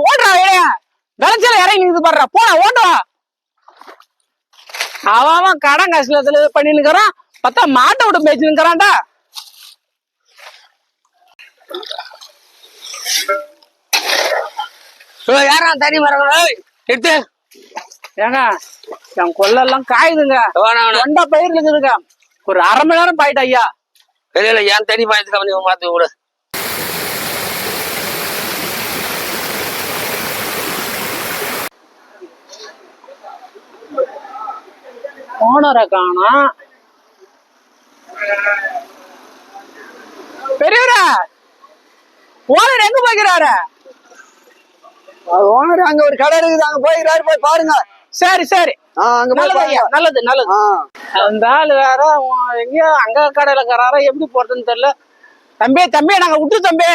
ஓட்டுறத ஓடுறா ஏழைய விளைச்சல இறங்கி நிக்குது பாடுறா போடா ஓட்டுவா? அவன் கடன் கஷ்டத்துல இது பண்ணி நிக்கிறான் பார்த்தா மாட்டை விட்டு பேச்சு நிக்கிறான்டா யாரா தனி மரம் எடுத்து ஏங்க என் கொல்லெல்லாம் காயுதுங்க. தொண்டை பயிர் இருக்குதுங்க ஒரு அரை மணி நேரம் பாயிட்ட ஐயா. இல்ல ஏன் தனி பாயத்துக்கு அவனை மாத்தி விடு. ஓனரை காணா. பெரியவரா ஓனர் எங்க போய்க்கிறாரு? ஓனர் அங்க ஒரு கடை இருக்குது அங்க போயிருக்காரு போய் பாருங்க. சரி சரி. அங்க போய் நல்லது நல்லது நல்லது. அந்த ஆளு வேற எங்கேயோ அங்க கடையில கராரா எப்படி போறதுன்னு தெரியல. தம்பி தம்பி நாங்க விட்டு தம்பி.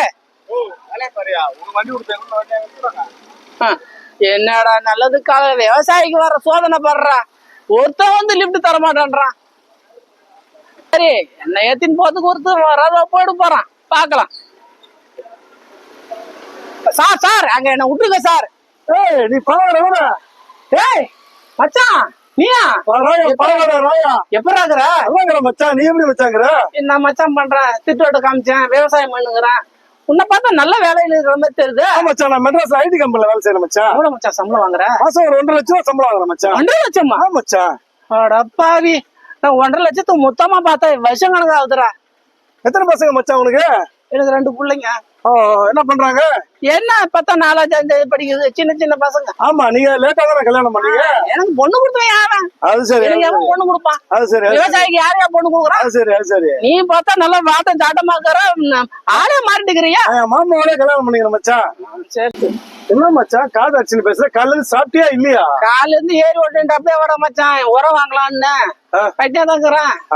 ஆ, என்னடா நல்லது கால விவசாயிக்கு வர சோதனை படுறா. ஒருத்தன் வந்து லிஃப்ட் தர மாட்டான்றான் சரி என்ன ஏத்தின்னு போறதுக்கு ஒருத்தர் வராத போயிட போறான். பார்க்கலாம். சார் சார் அங்க என்ன விட்டுருங்க சார். ஏய் நீ பரவாயில்ல ஏய் மச்சான் நீயா? எப்படா இருக்கிற? மச்சான்? நீ எப்படி மச்சாங்கிற? என்ன மச்சான் பண்றேன் திட்டோட்ட காமிச்சேன் விவசாயம் பண்ணுங்கிறேன். உன்னை பார்த்தா நல்ல வேலையில இருக்கிற மாதிரி தெரியுது. மச்சான் நான் மெட்ராஸ் ஐடி கம்பெனில வேலை செய்யறேன் மச்சான். எவ்வளவு மச்சான் சம்பளம் வாங்குற? மாசம் ஒரு ஒன்றரை லட்சம் ரூபா சம்பளம் வாங்குறேன் மச்சான். ஒன்றரை லட்சமா? ஆ மச்சான். அடப்பாவி நான் ஒன்றரை லட்சத்துக்கு மொத்தமா பார்த்தா வருஷம் கணக்கு ஆகுதுடா. எத்தனை பசங்க மச்சான் உனக்கு? எனக்கு ரெண்டு பிள்ளைங்க. ஓ என்ன பண்றாங்க? என்ன பார்த்தா நாலாவது படிக்குது? சின்ன சின்ன பசங்க. ஆமா நீங்க லேட்டா தானே கல்யாணம் பண்ணீங்க? எனக்கு பொண்ணு கொடுத்தவன் யாரன் அது சரி எனக்கு எவன் பொண்ணு கொடுப்பான்? அது சரி. விவசாயிக்கு யார் யார் பொண்ணு கொடுக்குறான் அது சரி அது சரி. நீ பார்த்தா நல்லா வாட்டம் சாட்டமாக்குற ஆளே மாறிட்டுக்கிறியா? என் மாமாவோட கல்யாணம் பண்ணிக்கிறேன் மச்சான். சரி என்ன மச்சான்? காது அடிச்சுன்னு பேசுற? காலையில சாப்பிட்டியா இல்லையா? காலையில இருந்து ஏறி ஓட்டு அப்படியே வர மச்சான். உரம் வாங்கலாம்னு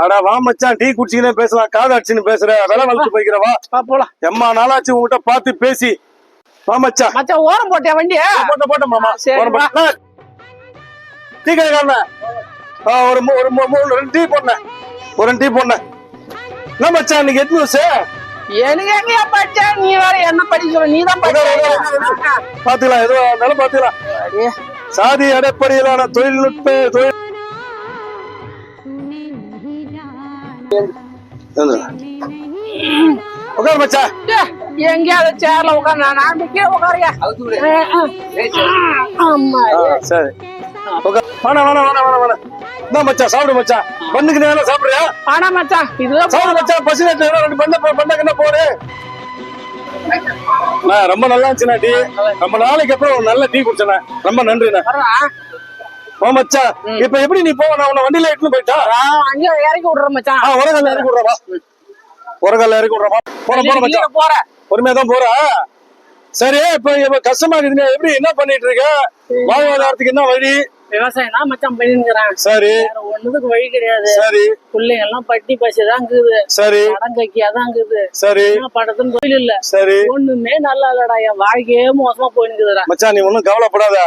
அடா வா மச்சான். டீ குடிச்சிக்கினே பேசலாம். காது அடிச்சுன்னு பேசுற. விலை வளர்த்து போய்க்கிறவா போலாம். எம்மா நாளாச்சு உங்ககிட்ட பார்த்து பேசி. மச்சான் மச்சான் ஓரம் போட்டியா வண்டிய போட்ட போட்ட மாமா. சரி, டீ கடைக்காரன ஒரு மூ- ஒரு மூணு ரெண்டு டீ போடனேன் ஒரு ரெண்டு டீ போடனேன் என்ன மச்சான் இன்னைக்கு எட்டு நியூஸ் எனக்கு எங்கயா படிச்ச? நீ வேற என்ன படிக்கிற நீ தான் பாத்துக்கலாம் ஏதோ நல்லா பாத்துக்கலாம். சாதி அடிப்படையிலான தொழில்நுட்ப தொழில் உட்கார் மச்சான் எங்கேயாவது சேர்ல உட்காந்து நான் கீழே உட்காரியா ஆமா. சரி. வேணாம் வேணாம் வேணாம் வேணாம் என்ன மச்சான் சாப்பிடு மச்சான் பண்ணுக்கு நேரம் சாப்பிடுறியா? ஆனா மச்சான் இதுதான் சாப்பிடு மச்சான் பசி நேரத்துல ரெண்டு பண்ண பண்ண என்ன போடு. ரொம்ப நல்லா இருந்துச்சுண்ணா டீ. ரொம்ப நாளைக்கு அப்புறம் ஒரு நல்ல டீ குடிச்சேண்ணா. ரொம்ப நன்றிண்ணா. ஓ மச்சான் இப்ப எப்படி நீ போவ நான் உன்னை வண்டியில எடுத்துன்னு போயிட்டா? அங்கே இறக்கி விடுறேன் மச்சான் உரகல்ல இறக்கி விடுறவா? உரகல்ல இறக்கி விடுறவா? போற போற போறேன் பொறுமையா தான் போறா. சரி இப்ப கஷ்டமா இருக்குதுங்க. எப்படி என்ன பண்ணிட்டு இருக்க? வாழ்வாதாரத்துக்கு என்ன வழி? விவசாயம் தான் மச்சான் பண்ணிருக்கிறேன் சரி. வழி கிடையாது. சரி. பிள்ளைங்க எல்லாம் பட்டி பசி தான் இருக்குது. சரி. கடன் கைக்கியா தான் இருக்குது. சரி. என்ன படத்துன்னு தொழில் இல்ல. சரி. ஒண்ணுமே நல்லா இல்லடா. என் வாழ்க்கையே மோசமா போயிருக்குதுடா மச்சான் நீ ஒண்ணும் கவலைப்படாத.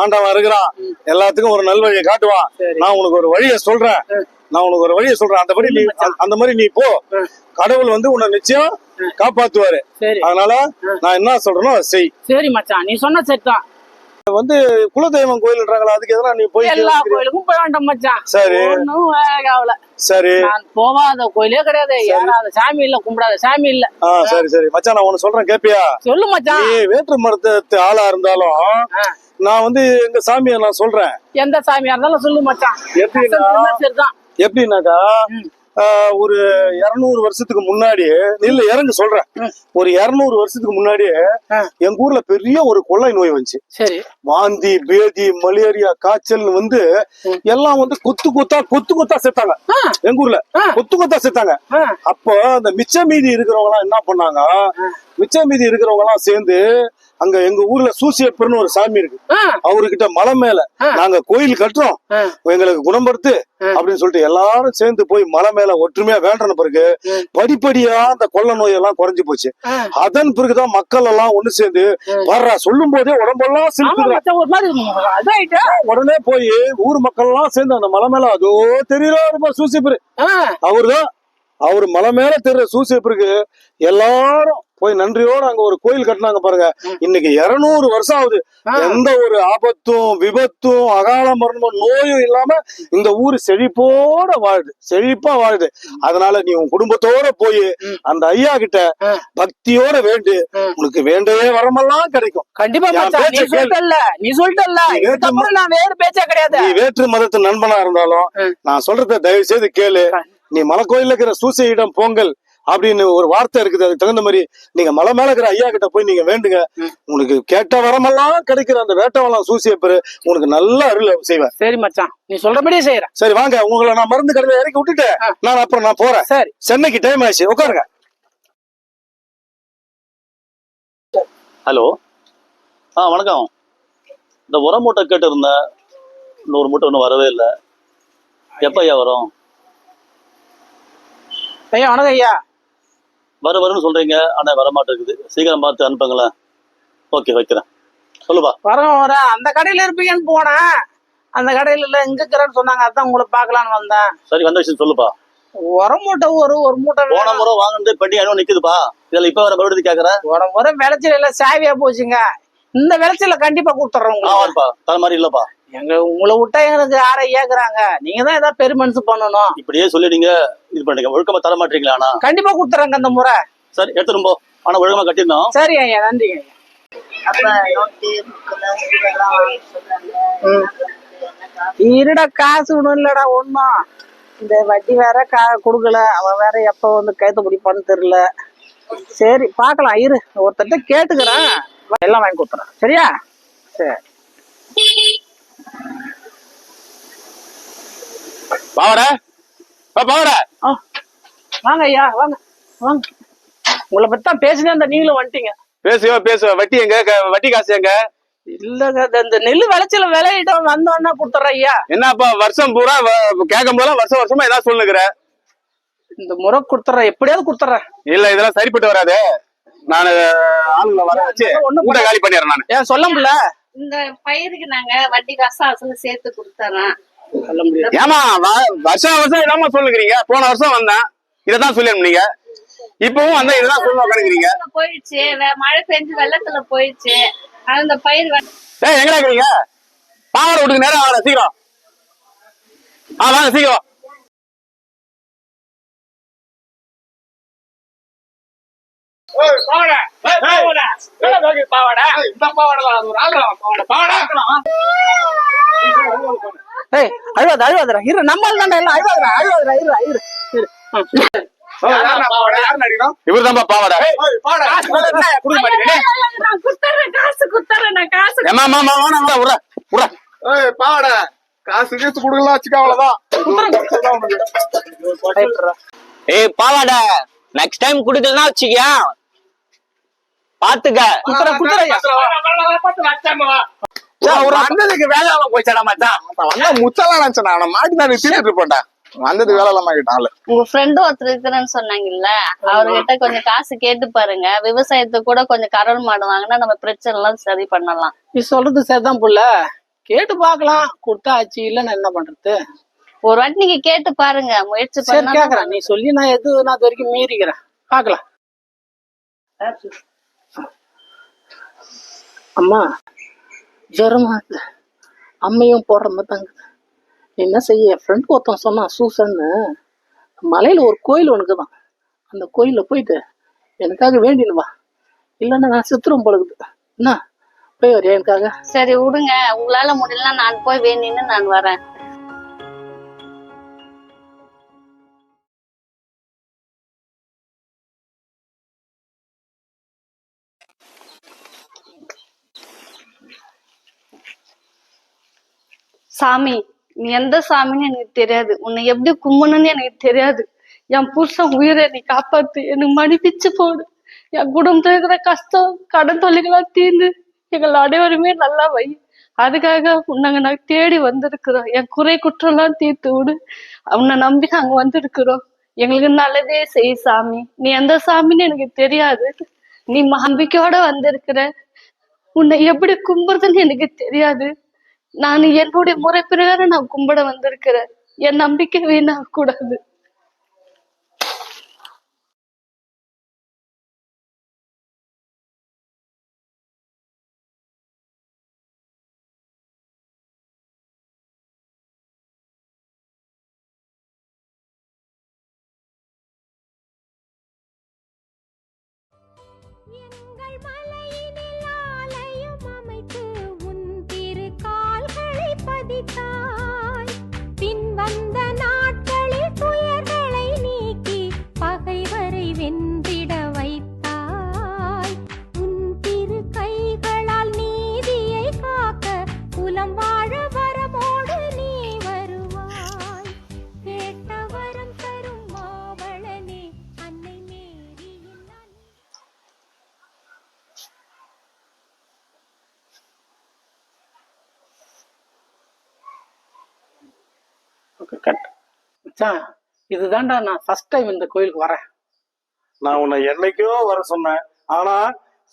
ஆண்டவன் இருக்கிறான். எல்லாத்துக்கும் ஒரு நல் வழியை காட்டுவான். நான் உனக்கு ஒரு வழியை சொல்றேன். நான் உனக்கு ஒரு வழியை சொல்றேன். அந்த படி நீ அந்த மாதிரி நீ போ. கடவுள் வந்து உன்னை நிச்சயம் காப்பாத்துவாரு. சரி. அதனால நான் என்ன சொல்றேனோ செய். சரி மச்சான். நீ சொன்ன சரிதான் வந்து குலதெய்வம் கோயில்ன்றாங்களா அதுக்கு எதனா நீ போய் எல்லா கோயிலுக்கும் போய் வேண்டாம் மச்சான். சரி. ஒன்னும் ஆகல சரி. நான் போகாத கோயிலே கிடையாது. ஏறாத. சாமி இல்ல கும்பிடாத. சாமி இல்ல. ஆ சரி சரி. மச்சான் நான் உனக்கு சொல்றேன் கேப்பியா? சொல்லு மச்சான். நீ வேற்று மருத்துவத்து ஆளா இருந்தாலும். நான் வந்து எங்க சாமியை நான் சொல்றேன். எந்த சாமியா இருந்தாலும் சொல்லு மச்சான். எப்படின்னா? எப்படின்னாக்கா ஒரு இருநூறு வருஷத்துக்கு முன்னாடி இல்ல இறங்கு சொல்றேன். ஒரு இருநூறு வருஷத்துக்கு முன்னாடி. எங்க ஊர்ல பெரிய ஒரு கொள்ளை நோய் வந்துச்சு வாந்தி பேதி மலேரியா காய்ச்சல்னு வந்து. எல்லாம் வந்து கொத்து கொத்தா கொத்து கொத்தா செத்தாங்க. எங்க ஊர்ல. கொத்து கொத்தா செத்தாங்க அப்போ அந்த மிச்ச மீதி இருக்கிறவங்க எல்லாம் என்ன பண்ணாங்க மிச்ச மீதி இருக்கிறவங்க எல்லாம் சேர்ந்து அங்க எங்க ஊர்ல சூசியப்பர்னு ஒரு சாமி இருக்கு அவர்கிட்ட மலை மேல. நாங்க கோயில் கட்டுறோம். எங்களுக்கு குணப்படுத்து ஆ. அப்படின்னு சொல்லிட்டு எல்லாரும் சேர்ந்து போய் மலை மேல ஒற்றுமையா வேண்டின பிறகு. படிப்படியா அந்த கொள்ள நோய் எல்லாம் குறைஞ்சு போச்சு. அதன் பிறகுதான் மக்கள் எல்லாம் ஒண்ணு சேர்ந்து. வர்றா சொல்லும் போதே உடம்பெல்லாம் உடனே போய் ஊர் மக்கள் எல்லாம் சேர்ந்து அந்த மலை மேல அதோ தெரியல சூசியப்பரு அவர்தான் அவர் மலை மேல தெரியற சூசியப்பருக்கு எல்லாரும் போய் நன்றியோட அங்க ஒரு கோயில் கட்டினாங்க பாருங்க. இன்னைக்கு இருநூறு வருஷம் ஆகுது. எந்த ஒரு ஆபத்தும் விபத்தும் அகால மரணமும் நோயும் இல்லாம இந்த ஊரு செழிப்போட வாழுது. செழிப்பா வாழுது. அதனால நீ உன் குடும்பத்தோட போய். அந்த ஐயா கிட்ட. பக்தியோட வேண்டு. உனக்கு வேண்டவே வரமெல்லாம் கிடைக்கும். கண்டிப்பா நீ. சொல்லிட்டல்ல. நீ சொல்லிட்டல்ல. இதுக்கப்புறம் நான் வேறு பேச்சே கிடையாது. நீ வேற்று மதத்து நண்பனா இருந்தாலும். நான் சொல்றத தயவு செய்து கேளு நீ மலை கோயில்ல இருக்கிற சூசையிடம் பொங்கல் அப்படின்னு ஒரு வார்த்தை இருக்குது அதுக்கு தகுந்த மாதிரி நீங்க மலை மேல இருக்கிற ஐயா கிட்ட போய் நீங்க வேண்டுங்க. உனக்கு கேட்ட வரமெல்லாம் கிடைக்கிற அந்த வேட்டவெல்லாம் சூசிய பெரு உனக்கு நல்ல அருள் செய்வேன். சரி மச்சான் நீ சொல்றபடியே செய்யறேன் சரி வாங்க. உங்களை நான் மருந்து கடையில இறக்கி விட்டுட்டு. நான் அப்புறம் நான் போறேன். சரி. சென்னைக்கு டைம் ஆயிடுச்சு உட்காருங்க. ஹலோ ஆ வணக்கம். இந்த உரம் மூட்டை கேட்டு இருந்தேன் இன்னொரு மூட்டை ஒன்றும் வரவே இல்லை. எப்போ ஐயா வரும்? ஐயா வணக்கம் ஐயா. வர வரும்னு சொல்றீங்க ஆனால் வர மாட்டேங்குது சீக்கிரம் பார்த்து அனுப்புங்களேன். ஓகே வைக்கிறேன். சொல்லுப்பா. வரோம் வரேன் அந்த கடையில இருப்பீங்கன்னு போனேன். அந்த கடையில இல்ல இங்க இருக்கிறேன்னு சொன்னாங்க. அதான் உங்களை பார்க்கலான்னு வந்தேன். சரி வந்த விஷயம் சொல்லுப்பா. உரம் மூட்டை ஒரு ஒரு மூட்டை போன. முறை வாங்கினது பெட்டி அனுபவம் நிக்குதுப்பா. இதில் இப்போ வர மறுபடியும் கேட்குறேன் உரம் உரம் விளைச்சல் எல்லாம் சாவியா போச்சுங்க. இந்த விளைச்சல கண்டிப்பா கொடுத்துட்றோம் உங்களுக்கு ஆமாப்பா. தலை மாதிரி இல்லைப்பா. எங்க உங்களை விட்டா எங்களுக்கு யாரை ஏக்குறாங்க? நீங்க தான் ஏதாவது பெருமனசு பண்ணணும். இப்படியே சொல்லி நீங்க இது பண்ணுறீங்க ஒழுக்கமாக தர மாட்டீங்களா ஆனா கண்டிப்பா கொடுத்துறேங்க இந்த முறை. சரி எடுத்துரும் போ ஆனால் ஒழுக்கமாக கட்டியிருந்தோம் சரி ஐயா நன்றிங்க ஐயா. இருடா காசு ஒண்ணும் இல்லடா ஒண்ணும். இந்த வட்டி வேற கா கொடுக்கல. அவன் வேற எப்ப வந்து கைத்து பிடிப்பான்னு தெரியல. சரி பார்க்கலாம். இரு. ஒருத்தர்ட்ட கேட்டுக்கிறேன். எல்லாம் வாங்கி கொடுத்துறேன். சரியா? சரி. பாவடா. பாவடா. வாங்க ஐயா வாங்க வாங்க. உங்களை பத்தி தான் பேசினே அந்த நீங்களும் வந்துட்டீங்க. பேசுவ பேசுவ. வட்டி எங்க? வட்டி காசு எங்க? இல்லங்க இந்த- நெல் விளைச்சல விளையிட்டோம் வந்தோன்னா கொடுத்துட்றேன் ஐயா. என்னப்பா வருஷம் பூரா கேட்கும் போதெல்லாம் வருஷம் வருஷமா ஏதாவது சொல்லுங்கிற. இந்த முறை கொடுத்துட்றேன். எப்படியாவது கொடுத்துட்றேன். இல்ல இதெல்லாம் சரிப்பட்டு வராது. நான் ஆளுங்களை வர வச்சு ஒண்ணும் மூட்டை காலி பண்ணிடுறேன் நான். ஏன் சொல்ல முடியல. இந்த பயிருக்கு நாங்க வட்டி காசு அசలు சேர்த்து கொடுத்துறோம். ஏமா வ- வருஷம் வருஷம் இதாம்மா சொல்லுங்கிறீங்க போன வருஷம் வந்தேன். இதைதான் சொல்லி நீங்க இப்பவும் வந்தா இதெல்லாம் சொல்ல உட்காந்துக்கிறீங்க போயிடுச்சு. மழை பெஞ்சு வெள்ளத்துல போயிடுச்சு. அது இந்த பயிர் ஏய் எங்கடா இருக்கிறீங்க பாவாடை விட்டுக்கு நேரம் வாங்க சீக்கிரம். ஆ வாங்க சீக்கிரம். ஏய் அழுவாத அழுவாதடா இரு நம்ம தானே எல்லாம் அழுவாதடா அழுவாதடா இரு இரு இரு. இவர் தான்ப்பா பாவாடை? பாவாடா. காசு கீசு கொடுக்கலாம் வச்சுக்க அவ்வளவுதான். ஏய் பாவாடா. நெக்ஸ்ட் டைம் குடுக்கலன்னா வச்சுக்கியா பாத்துக்க. குத்துறேன் குத்துறேன் வந்ததுக்கு வேலை இல்லாம போயிச்சாடா மச்சான் முத்தலாம் நினைச்சேன் நான் மாட்டி இருப்பேன்டா. வந்தது வேலை இல்லாம ஆகிட்டான் உங்க ஃப்ரெண்டும் ஒருத்தர் இருக்கிறேன்னு சொன்னாங்கல்ல அவர்கிட்ட கொஞ்சம் காசு கேட்டு பாருங்க. விவசாயத்துக்கு கூட கொஞ்சம் கரல் மாடு வாங்கினா நம்ம பிரச்சனை எல்லாம் சரி பண்ணலாம். நீ சொல்றது சரிதான் புள்ள. கேட்டு பார்க்கலாம். கொடுத்தா ஆச்சு இல்லைன்னா என்ன பண்றது? ஒரு வாட்டி நீங்க கேட்டு பாருங்க. முயற்சி பண்ணா கேக்குறேன். நீ சொல்லி நான் எது நான் இது வரைக்கும் மீறிக்கிறேன். பார்க்கலாம். அம்மா ஜுரமா இருக்கு. அம்மையும் போடுற மாதிரி தாங்க என்ன செய்ய? என் ஃப்ரெண்ட் ஒருத்தன் சொன்னான் சூசன்னு. மலையில ஒரு கோயில் உனக்கு தான் அந்த கோயிலில் போயிட்டு எனக்காக வேண்டினு வா. இல்லைன்னா நான் சித்திரம் பழகுது என்ன? போய் வரையா எனக்காக? சரி விடுங்க. உங்களால முடியலன்னா நான் போய் வேண்டின்னு நான் வரேன். சாமி நீ எந்த சாமின்னு எனக்கு தெரியாது. உன்னை எப்படி கும்பணும்னு எனக்கு தெரியாது. என் புருஷன் உயிரை நீ காப்பாத்து. எனக்கு மன்னிப்பிச்சு போடு. என் குடும்பத்துல இருக்கிற கஷ்டம் கடன் தொல்லைகளாம் தீர்ந்து எங்கள் அனைவருமே நல்லா வை. அதுக்காக உன்னை நாங்கள் தேடி வந்திருக்கிறோம். என் குறை குற்றம்லாம் தீர்த்து விடு. உன்னை நம்பி நாங்கள் வந்திருக்கிறோம். எங்களுக்கு நல்லதே செய் சாமி. நீ எந்த சாமின்னு எனக்கு தெரியாது. நீ நம்பிக்கையோட வந்திருக்கிற. உன்னை எப்படி கும்புறதுன்னு எனக்கு தெரியாது. நான் என்னுடைய முறை பிரகாரம் நான் கும்பிட வந்திருக்கிறேன். என் நம்பிக்கை வீணாக கூடாது time. கட் மச்சான் இதுதான்டா நான் ஃபர்ஸ்ட் டைம் இந்த கோயிலுக்கு வரேன். நான் உன்னை என்னைக்கோ வர சொன்னேன். ஆனா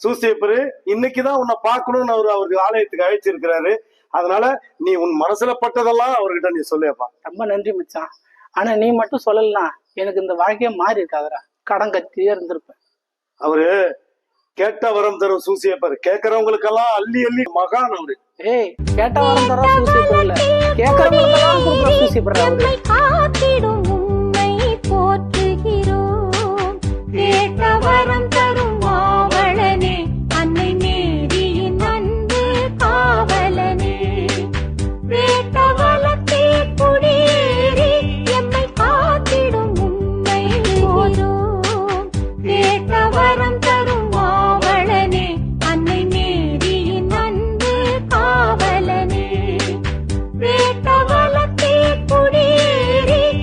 சூசியப்பரு இன்னைக்குதான் உன்னை பார்க்கணும்னு அவரு அவருக்கு ஆலயத்துக்கு அழைச்சிருக்கிறாரு. அதனால நீ உன் மனசுல பட்டதெல்லாம் அவர்கிட்ட நீ சொல்லியப்பா. ரொம்ப நன்றி மச்சான். ஆனா நீ மட்டும் சொல்லலாம் எனக்கு இந்த வாழ்க்கையே மாறி இருக்காதுடா. கடன் கட்டியே இருந்திருப்பேன். அவரு கேட்ட வரம் தரும் சூசியப்பர் கேட்கறவங்களுக்கெல்லாம் அள்ளி அள்ளி மகான் அவரு. ஏய் கேட்ட வாரம் தர சூசி போடல கேட்கறவங்களுக்கெல்லாம் கொடுக்குற அவரு.